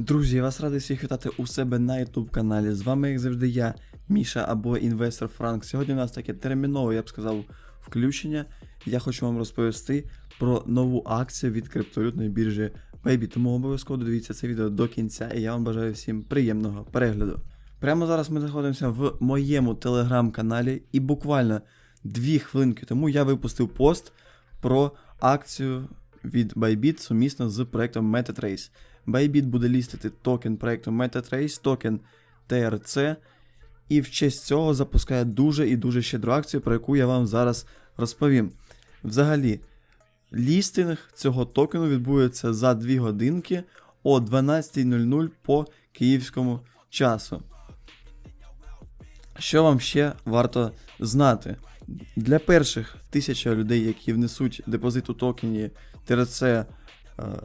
Друзі, я вас радий всіх вітати у себе на YouTube каналі. З вами, як завжди, я, Міша або інвестор Франк. Сьогодні у нас таке термінове, я б сказав, включення. Я хочу вам розповісти про нову акцію від криптовалютної біржі Baby. Тому обов'язково дивіться це відео до кінця, і я вам бажаю всім приємного перегляду. Прямо зараз ми знаходимося в моєму телеграм-каналі, і буквально дві хвилинки тому я випустив пост про акцію від Bybit сумісно з проектом MetaTrace. Bybit буде лістити токен проекту MetaTrace, токен TRC, і в честь цього запускає дуже і дуже щедру акцію, про яку я вам зараз розповім. Взагалі, лістинг цього токену відбудеться за 2 годинки о 12.00 по київському часу. Що вам ще варто знати? Для перших тисяча людей, які внесуть депозит у токені TRC е,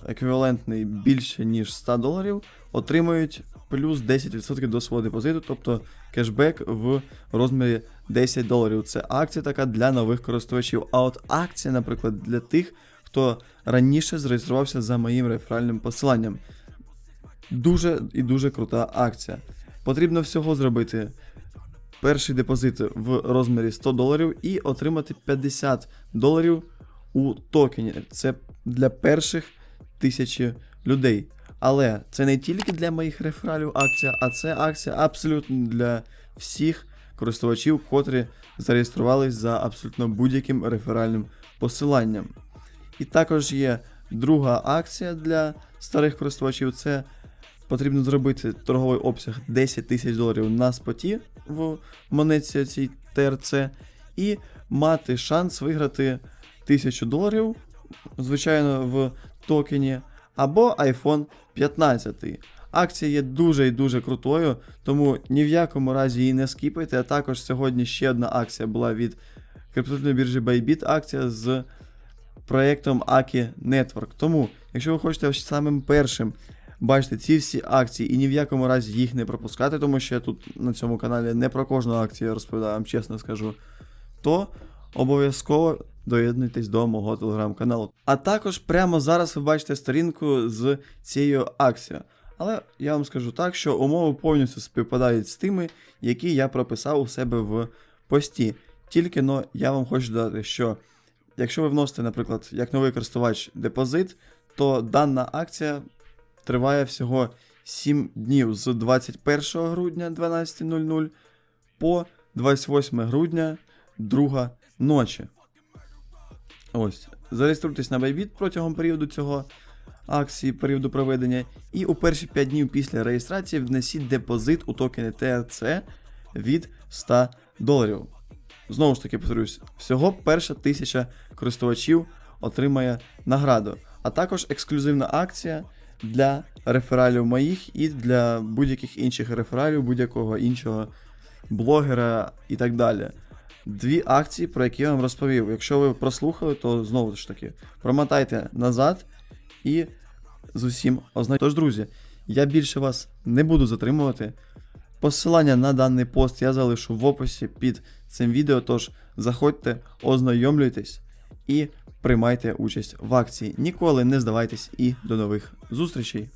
еквівалентний більше ніж 100 доларів, отримають плюс 10% до свого депозиту, тобто кешбек в розмірі 10 доларів. Це акція така для нових користувачів. А от акція, наприклад, для тих, хто раніше зареєструвався за моїм реферальним посиланням. Дуже і дуже крута акція. Потрібно всього зробити перший депозит в розмірі 100 доларів і отримати 50 доларів у токені. Це для перших тисячі людей. Але це не тільки для моїх рефералів акція, а це акція абсолютно для всіх користувачів, котрі зареєструвались за абсолютно будь-яким реферальним посиланням. І також є друга акція для старих користувачів. Це потрібно зробити торговий обсяг 10 тисяч доларів на споті в монетці цій ТРЦ і мати шанс виграти 1000 доларів, звичайно, в токені, або iPhone 15. Акція є дуже і дуже крутою, тому ні в якому разі її не скіпайте. А також сьогодні ще одна акція була від криптовалютної біржі Bybit, акція з проєктом AKI Network. Тому, якщо ви хочете самим першим бачити ці всі акції і ні в якому разі їх не пропускати, тому що я тут на цьому каналі не про кожну акцію розповідаю, вам чесно скажу, то обов'язково доєднуйтесь до мого телеграм-каналу. А також прямо зараз ви бачите сторінку з цією акцією. Але я вам скажу так, що умови повністю співпадають з тими, які я прописав у себе в пості. Тільки но я вам хочу додати, що якщо ви вносите, наприклад, як новий користувач депозит, то дана акція триває всього 7 днів з 21 грудня 12.00 по 28 грудня 2 ночі. Ось. Зареєструйтесь на Bybit протягом періоду цього акції, періоду проведення, і у перші 5 днів після реєстрації внесіть депозит у токени TRC від 100 доларів. Знову ж таки, повторюсь, всього перша тисяча користувачів отримає награду, а також ексклюзивна акція для рефералів моїх і для будь-яких інших рефералів, будь-якого іншого блогера і так далі. Дві акції, про які я вам розповів. Якщо ви прослухали, то знову ж таки промотайте назад і з усім ознайомте. Тож, друзі, я більше вас не буду затримувати. Посилання на даний пост я залишу в описі під цим відео, тож заходьте, ознайомлюйтесь і приймайте участь в акції. Ніколи не здавайтесь і до нових зустрічей.